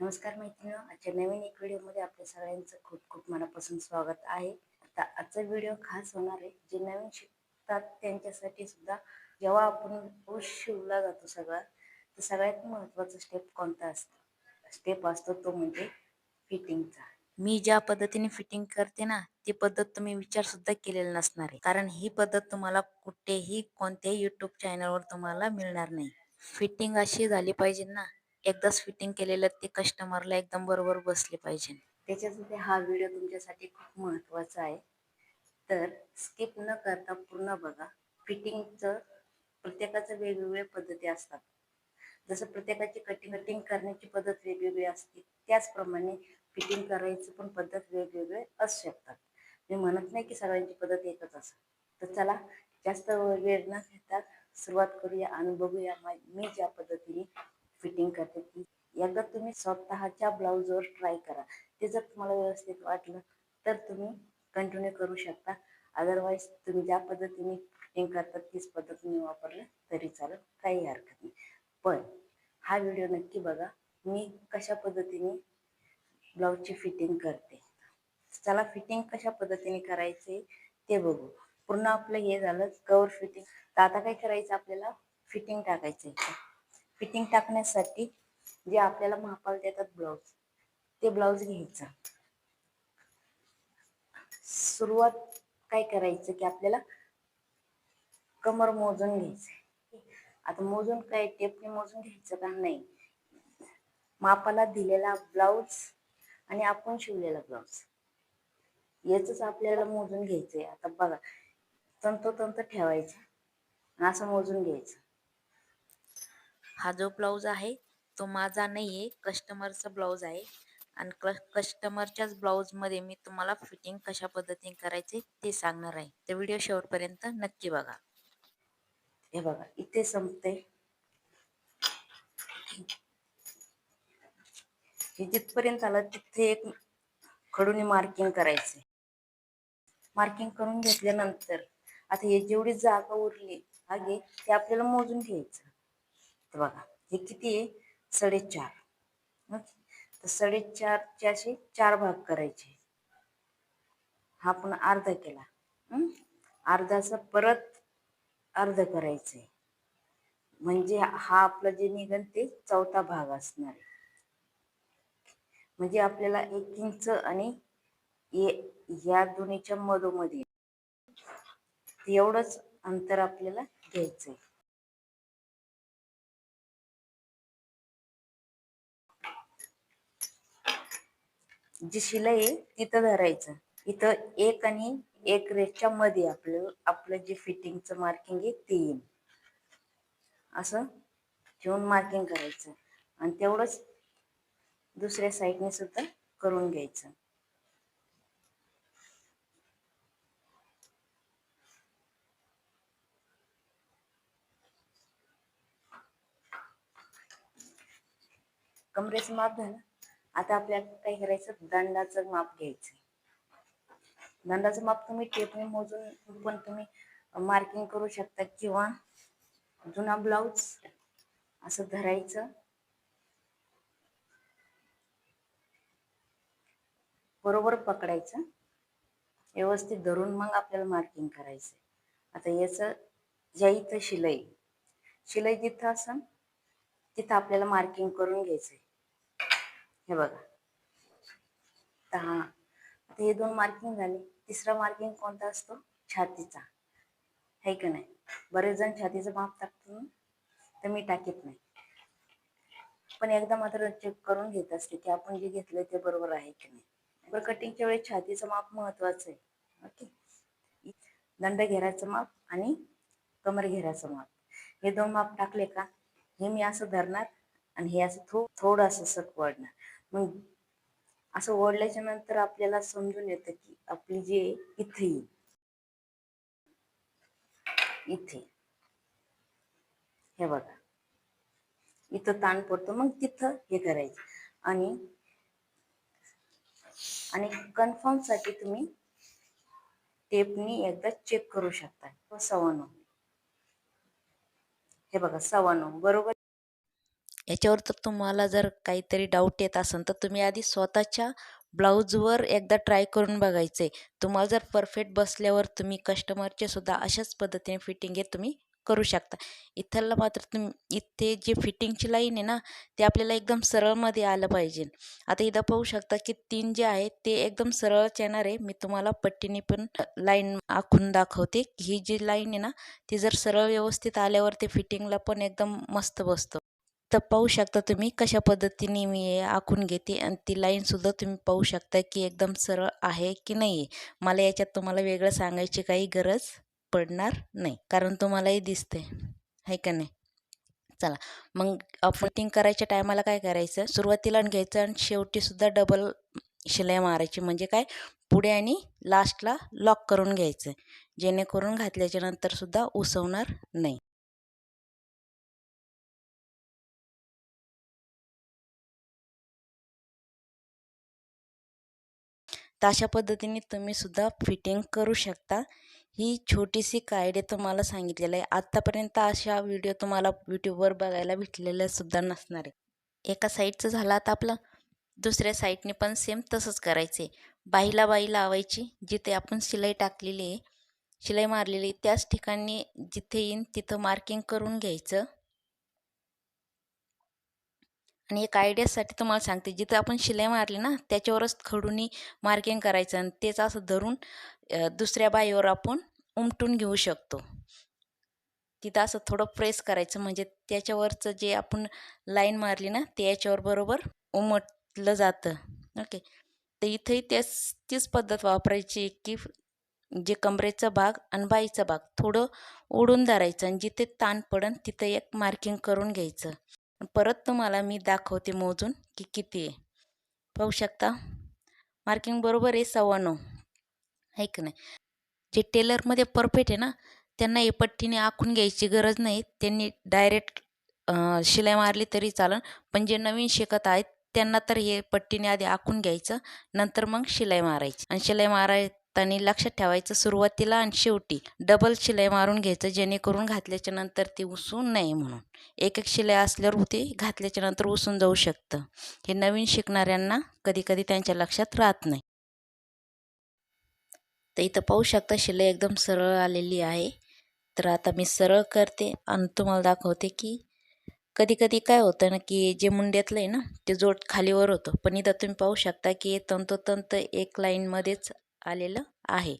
नमस्कार मैत्रिणी आजच्या नवीन एक व्हिडिओमध्ये आपल्या सगळ्यांचं खूप खूप मनापासून स्वागत आहे. आता आजचा व्हिडिओ खास होणार आहे जे नवीन शिकतात त्यांच्यासाठी सुद्धा जेव्हा आपण ऊस शिवला जातो सगळा तर सगळ्यात महत्त्वाचा स्टेप कोणता असतो? स्टेप असतो तो म्हणजे फिटिंगचा मी ज्या पद्धतीने फिटिंग करते ना ती पद्धत तुम्ही विचार सुद्धा केलेला नसणार आहे. कारण ही पद्धत तुम्हाला कुठेही कोणत्याही युट्यूब चॅनलवर तुम्हाला मिळणार नाही. फिटिंग अशी झाली पाहिजे ना एकदाच फिटिंग केलेलं ते कस्टमरला एकदम बरोबर बसले पाहिजे. त्याच्यासाठी हा व्हिडिओ तुमच्यासाठी खूप महत्त्वाचा आहे. तर स्किप न करता पूर्ण बघा. फिटिंगचं प्रत्येकाचं वेगवेगळ्या पद्धती असतात. जसं प्रत्येकाची कटिंग कटिंग करण्याची पद्धत वेगवेगळी असते. त्याचप्रमाणे फिटिंग करायची पण पद्धत वेगवेगळे असू शकतात. मी म्हणत नाही की सगळ्यांची पद्धत एकच असं तर चला जास्त वेळ न घेता सुरुवात करूया आणि बघूया मा- मी ज्या पद्धतीने फिटिंग करते ती एकदा तुम्ही स्वतःच्या ब्लाऊजवर ट्राय करा. ते जर तुम्हाला व्यवस्थित वाटलं तर तुम्ही कंटिन्यू करू शकता. अदरवाईज तुम्ही ज्या पद्धतीने फिटिंग करतात तीच पद्धतीने वापरलं तरी चालेल. काही हरकत नाही. पण हा व्हिडिओ नक्की बघा. मी कशा पद्धतीने ब्लाऊजची फिटिंग करते. चला फिटिंग कशा पद्धतीने करायचे ते बघू. पूर्ण आपलं हे झालं कवर फिटिंग तर आता काय करायचं आपल्याला? फिटिंग टाकायचं फिटिंग टाकण्यासाठी जे आपल्याला मापाला देतात ब्लाऊज ते ब्लाऊज घ्यायचं. सुरुवात काय करायचं की आपल्याला कमर मोजून घ्यायचं आता मोजून काय टेपने मोजून घ्यायचं का? नाही. मापाला दिलेला ब्लाऊज आणि आपण शिवलेला ब्लाऊज याच आपल्याला मोजून घ्यायचंय. आता बघा तंतोतंत ठेवायचं आणि असं मोजून घ्यायचं. हा जो ब्लाऊज आहे तो माझा नाहीये कस्टमरचा ब्लाऊज आहे. आणि कस्टमरच्याच ब्लाऊजमध्ये मी तुम्हाला फिटिंग कशा पद्धतीने करायचे ते सांगणार आहे. तर व्हिडिओ शेवटपर्यंत नक्की बघा. हे बघा इथे संपते हे जिथपर्यंत आलं तिथे एक खडूने मार्किंग करायचे. मार्किंग करून घेतल्यानंतर आता हे जेवढी जागा उरली हागे ते आपल्याला मोजून घ्यायचं. बघा हे किती आहे? साडेचार. तर साडेचारचे असे चार भाग करायचे. हा पण अर्धा केला. अर्धाचा परत अर्ध करायचे म्हणजे हा आपला जे निघन ते चौथा भाग असणार आहे. म्हणजे आपल्याला एक इंच आणि या दोन्हीच्या मधोमध एवढंच अंतर आपल्याला घ्यायचंय. जी शिलाई आहे तिथं धरायचं. इथं एक आणि एक रेटच्या मध्ये आपलं आपलं जे फिटिंगचं मार्किंग आहे ते येईल. असं ठेवून मार्किंग करायचं. आणि तेवढंच दुसऱ्या साईडने सुद्धा करून घ्यायचं. कमरेचं माप झालं. आता आपल्याला काय करायचं? दंडाचं माप घ्यायचं. दंडाचं माप तुम्ही टेपने मोजून पण तुम्ही मार्किंग करू शकता किंवा जुना ब्लाऊज असं धरायचं. बरोबर पकडायचं. व्यवस्थित धरून मग आपल्याला मार्किंग करायचं आता याचं ज्या इथं शिलाई शिलाई जिथं असन तिथं आपल्याला मार्किंग करून घ्यायचंय. हे बघा. दहा. आता हे दोन मार्किंग झाले. तिसरा मार्किंग कोणता असतो? छातीचा. आहे का नाही? बरेच जण छातीचं माप टाकतो तर मी टाकीत नाही. पण एकदा मात्र चेक करून घेत असते की आपण जे घेतलंय ते बरोबर आहे की नाही? बरं कटिंगच्या वेळेस छातीचं माप महत्वाचं आहे. ओके दंड घेराचं माप आणि कमर घेराचं माप. हे दोन माप टाकले का? हे मी असं धरणार. आणि हे असं थो थोडं असं सक वाढणार मग असं ओढल्याच्या नंतर आपल्याला समजून येतं की आपली जी इथे इथे हे बघा. इथं ताण पडतो मग तिथं हे करायचं. आणि आणि कन्फर्मसाठी तुम्ही टेपनी एकदा चेक करू शकता. सव्वा नऊ. हे बघा सव्वा नऊ. बरोबर? याच्यावर तर तुम्हाला जर काहीतरी डाऊट येत असेल तर तुम्ही आधी स्वतःच्या ब्लाऊजवर एकदा ट्राय करून बघायचं आहे तुम्हाला जर परफेक्ट बसल्यावर तुम्ही कस्टमरचे सुद्धा अशाच पद्धतीने फिटिंग हे तुम्ही करू शकता. इथलं मात्र तुम्ही इथे जे फिटिंगची लाईन आहे ना ते आपल्याला एकदम सरळमध्ये आलं पाहिजे. आता इथं पाहू शकता की तीन जे आहे ते एकदम सरळच येणार आहे. मी तुम्हाला पट्टीने पण लाईन आखून दाखवते. ही जी लाईन आहे ना ती जर सरळ व्यवस्थित आल्यावर ते फिटिंगला पण एकदम मस्त बसतं. तर पाहू शकता तुम्ही कशा पद्धतीने मी हे आखून घेते आणि ती लाईनसुद्धा तुम्ही पाहू शकता की एकदम सरळ आहे की नाही आहे मला याच्यात तुम्हाला वेगळं सांगायची काही गरज पडणार नाही कारण तुम्हालाही दिसते आहे का नाही? चला मग फिटिंग करायच्या टायमाला काय करायचं? सुरुवातीला घ्यायचं आणि शेवटीसुद्धा डबल शिलाई मारायची. म्हणजे काय? पुढे आणि लास्टला लॉक करून घ्यायचं. जेणेकरून घातल्याच्या नंतरसुद्धा उसवणार नाही. तर अशा पद्धतीने तुम्हीसुद्धा फिटिंग करू शकता. ही छोटीशी कायडे तुम्हाला सांगितलेलं आहे. आत्तापर्यंत अशा व्हिडिओ तुम्हाला यूट्यूबवर बघायला भेटलेल्यासुद्धा नसणार आहे. एका साईडचं झालं आता आपलं. दुसऱ्या साईडने पण सेम तसंच करायचं आहे बाईला बाई लावायची जिथे आपण शिलाई टाकलेली आहे शिलाई मारलेली त्याच ठिकाणी जिथे येईन तिथं मार्किंग करून घ्यायचं. आणि एक आयडियासाठी तुम्हाला सांगते जिथं आपण शिलाई मारली ना त्याच्यावरच खडूनी मार्किंग करायचं आणि तेच असं धरून दुसऱ्या बाईवर आपण उमटून घेऊ शकतो. तिथं असं थोडं प्रेस करायचं म्हणजे त्याच्यावरचं जे आपण लाईन मारली ना ते याच्यावर बरोबर उमटलं जातं. ओके तर इथंही त्याच तीच पद्धत वापरायची की जे कमरेचा भाग आणि बाईचा भाग थोडं ओढून धरायचं आणि जिथे ताण पडन तिथं एक मार्किंग करून घ्यायचं. परत तुम्हाला मी दाखवते मोजून की किती आहे. पाहू शकता? मार्किंग बरोबर आहे सव्वा नऊ आहे नाही? जे टेलरमध्ये परफेक्ट आहे ना त्यांना हे पट्टीने आखून घ्यायची गरज नाही. त्यांनी डायरेक्ट शिलाई मारली तरी चालेल पण जे नवीन शिकत आहेत त्यांना तर हे पट्टीने आधी आखून घ्यायचं. नंतर मग शिलाई मारायची. आणि शिलाई माराय त्यांनी लक्षात ठेवायचं सुरुवातीला आणि शेवटी डबल शिलाई मारून घ्यायचं जेणेकरून घातल्याच्या नंतर ती उसून नाही म्हणून. एक एक शिलाई असल्यावर होती घातल्याच्या नंतर उसून जाऊ शकतं. हे नवीन शिकणाऱ्यांना कधी कधी त्यांच्या लक्षात राहत नाही. तर इथं पाहू शकता शिलाई एकदम सरळ आलेली आहे. तर आता मी सरळ करते आणि तुम्हाला दाखवते की कधी कधी काय होतं ना की जे मुंड्यातलं आहे ना ते जोड खालीवर होतं. पण इथं तुम्ही पाहू शकता की तंतोतंत एक लाईनमध्येच आलेलं आहे.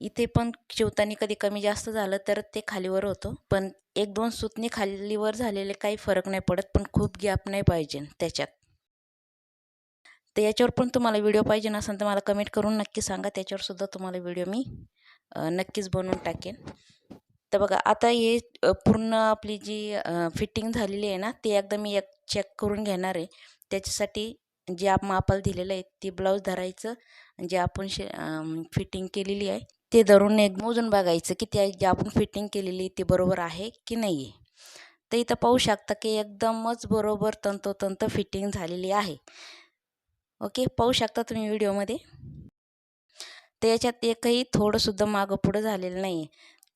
इथे पण शिवताना कधी कमी जास्त झालं तर ते खालीवर होतं. पण एक दोन सुतनी खालीवर झालेले काही फरक नाही पडत पण खूप गॅप नाही पाहिजे त्याच्यात. तर याच्यावर पण तुम्हाला व्हिडिओ पाहिजे असेल तर मला कमेंट करून नक्की सांगा. त्याच्यावरसुद्धा तुम्हाला व्हिडिओ मी नक्कीच बनवून टाकेन. तर बघा आता हे पूर्ण आपली जी फिटिंग झालेली आहे ना ती एकदा मी एक चेक करून घेणार आहे. त्याच्यासाठी जे आप मापाला दिलेलं आहे ते ब्लाऊज धरायचं. जे आपण शे फिटिंग केलेली आहे ते धरून एक मोजून बघायचं की त्या जे आपण फिटिंग केलेली ती बरोबर आहे की नाही आहे तर इथं पाहू शकता की एकदमच बरोबर तंतोतंत फिटिंग झालेली आहे. ओके पाहू शकता तुम्ही व्हिडिओमध्ये? तर याच्यात एकही थोडंसुद्धा मागं पुढं झालेलं नाही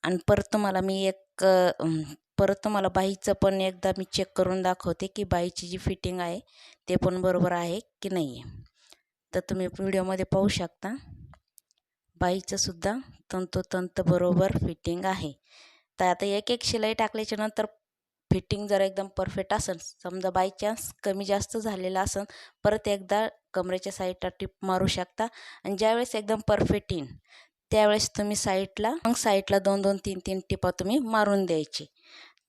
आणि परत तुम्हाला मी एक परत तुम्हाला बाईचं पण एकदा मी चेक करून दाखवते की बाईची जी फिटिंग आहे ते पण बरोबर आहे की नाही आहे तर तुम्ही व्हिडिओमध्ये पाहू शकता. बाईचंसुद्धा तंतोतंत बरोबर फिटिंग आहे. तर आता एक एक शिलाई टाकल्याच्या नंतर फिटिंग जर एकदम परफेक्ट असेल समजा बाय चान्स कमी जास्त झालेला असेल परत एकदा कमरेच्या साईडला टिप मारू शकता. आणि ज्यावेळेस एकदम परफेक्ट येईन त्यावेळेस तुम्ही साईडला मग साईडला दोन दोन तीन तीन टिपा तुम्ही मारून द्यायची.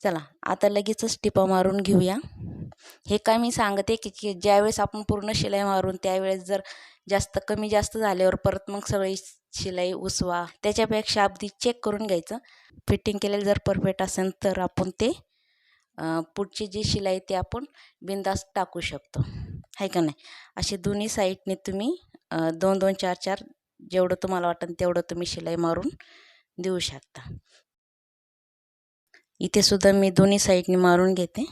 चला आता लगेचच टिपा मारून घेऊया. हे काय मी सांगते की की ज्यावेळेस आपण पूर्ण शिलाई मारून त्यावेळेस जर जास्त कमी जास्त झाल्यावर परत मग सगळी शिलाई उसवा त्याच्यापेक्षा अगदी चेक करून घ्यायचं. फिटिंग केलेलं जर परफेक्ट असेल तर आपण ते पुढची जी शिलाई ते आपण बिंदास टाकू शकतो. आहे का नाही? असे दोन्ही साईडने तुम्ही दोन दोन चार चार जेवढं तुम्हाला वाटेल तेवढं तुम्ही शिलाई मारून देऊ शकता. इथे सुद्धा मी दोन्ही साईडने मारून घेते.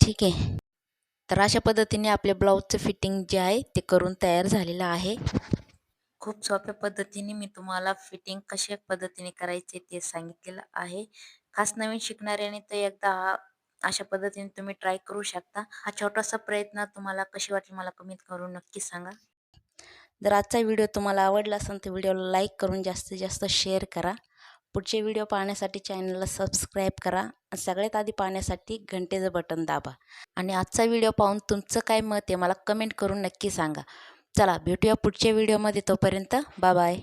ठीक आहे. तर अशा पद्धतीने आपल्या ब्लाऊजचं फिटिंग जे आहे ते करून तयार झालेलं आहे. खूप सोप्या पद्धतीने मी तुम्हाला फिटिंग कशा पद्धतीने करायचे ते सांगितलेलं आहे. खास नवीन शिकणाऱ्याने तर एकदा हा अशा पद्धतीने तुम्ही ट्राय करू शकता. हा छोटासा प्रयत्न तुम्हाला कशी वाटली मला कमेंट करून नक्की सांगा. जर आजचा व्हिडिओ तुम्हाला आवडला असेल तर व्हिडिओला लाईक करून जास्तीत जास्त शेअर करा. पुढचे व्हिडिओ पाहण्यासाठी चॅनलला सबस्क्राईब करा. आणि सगळ्यात आधी पाहण्यासाठी घंटेचं बटन दाबा. आणि आजचा व्हिडिओ पाहून तुमचं काय मत आहे मला कमेंट करून नक्की सांगा. चला भेटूया पुढच्या व्हिडिओमध्ये तोपर्यंत. Bye bye.